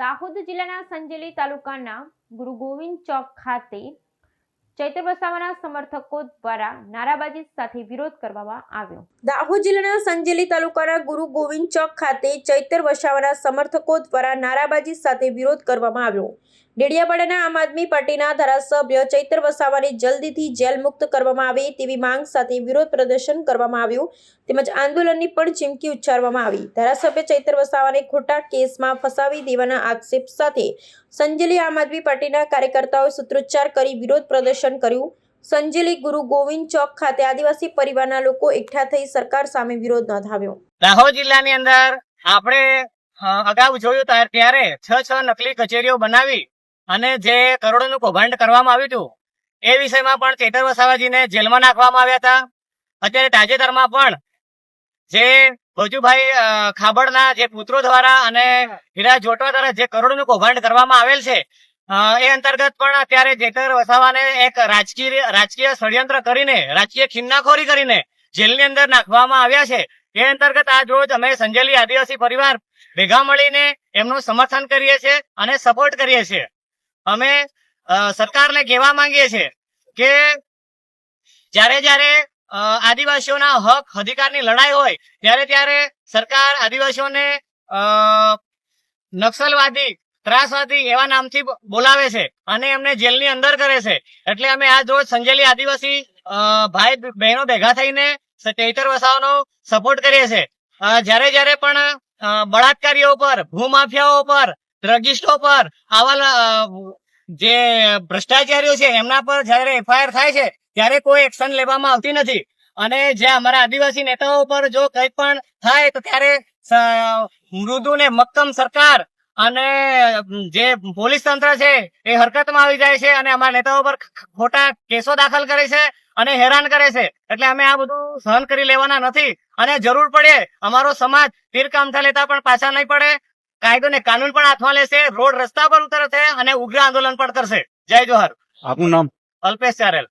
દાહોદ જિલ્લાના સંજેલી તાલુકાના ગુરુ ગોવિંદ ચોક ખાતે ચૈત્ર વસાવાના સમર્થકો દ્વારા નારાબાજી સાથે વિરોધ કરવામાં આવ્યો. દાહોદ જિલ્લાના સંજેલી તાલુકાના ગુરુ ગોવિંદ ચોક ખાતે ચૈત્ર વસાવાના સમર્થકો દ્વારા નારાબાજી સાથે વિરોધ કરવામાં આવ્યો. ડેડિયાપાડાના આમ આદમી પાર્ટીના ધારાસભ્ય ચૈત્ર વસાવાને જલ્દીથી જેલ મુક્ત કરવામાં આવે તેવી માંગ સાથે વિરોધ પ્રદર્શન કરવામાં આવ્યું. તેમજ આંદોલનની પણ ચીમકી ઉચ્ચારવામાં આવી. ધારાસભ્ય ચૈત્ર વસાવાને ખોટા કેસમાં ફસાવી દેવાના આક્ષેપ સાથે સંજેલી આમ આદમી પાર્ટીના કાર્યકર્તાઓએ સૂત્રોચ્ચાર કરી વિરોધ પ્રદર્શન કર્યું. સંજેલી ગુરુ ગોવિંદ ચોક ખાતે આદિવાસી પરિવારના લોકો એકઠા થઈ સરકાર સામે વિરોધ નોંધાવ્યો. દાહોદ જિલ્લાની અંદર આપણે અગાઉ જોયું ત્યારે છ છ નકલી કચેરીઓ બનાવી અને જે કરોડોનું કૌભાંડ કરવામાં આવ્યું હતું, એ વિષયમાં પણ ચેતર વસાવાજીને જેલમાં નાખવામાં આવ્યા હતા. અત્યારે તાજેતરમાં પણ જે ભજુભાઈ ખાબડના જે પુત્રો દ્વારા અને હીરા જોટવા દ્વારા જે કરોડનું કૌભાંડ કરવામાં આવેલ છે એ અંતર્ગત પણ અત્યારે જેતર વસાવાને એક રાજકીય રાજકીય ષડયંત્ર કરીને, રાજકીય ખિન્નાખોરી કરીને જેલની અંદર નાખવામાં આવ્યા છે. એ અંતર્ગત આજ રોજ અમે સંજેલી આદિવાસી પરિવાર ભેગા મળીને એમનું સમર્થન કરીએ છીએ અને સપોર્ટ કરીએ છીએ. અમે સરકારને કહેવા માંગીએ છીએ કે જ્યારે જ્યારે આદિવાસીઓના હક, અધિકારની લડાઈ હોય, ત્યારે ત્યારે સરકાર આદિવાસીઓને નક્સલવાદી, ત્રાસવાદી એવા નામથી બોલાવે છે અને એમને જેલની અંદર કરે છે. એટલે અમે આજ રોજ સંજેલી આદિવાસી ભાઈ, બહેનો ભેગા થઈને ચૈતર વસાવાનો સપોર્ટ કરીએ છીએ જ્યારે જ્યારે પણ બળાત્કારીઓ પર, ભૂમાફિયાઓ પર ડ્રગિસ્ટો પર આવા જે ભ્રષ્ટાચારીઓ છે, એમના પર જ્યારે એફઆઈઆર થાય છે ત્યારે કોઈ એક્શન લેવામાં આવતી નથી. અને જે અમારા આદિવાસી નેતાઓ પર જો કંઈ પણ થાય તો ત્યારે મૃદુ ને મક્કમ સરકાર અને જે પોલીસ તંત્ર છે એ હરકતમાં આવી જાય છે અને અમારા નેતાઓ પર ખોટા કેસો દાખલ કરે છે અને હેરાન કરે છે. એટલે અમે આ બધું સહન કરી લેવાના નથી. અને જરૂર પડે અમારો સમાજ તીર કામઠા લેતા પણ પાછા નહીં પડે. કાયદો ને કાનૂન પણ હાથમાં લેશે રોડ રસ્તા પર ઉતરશે અને ઉગ્ર આંદોલન પણ કરશે. જય જોહર. આપનું નામ? અલ્પેશ ચારેલ.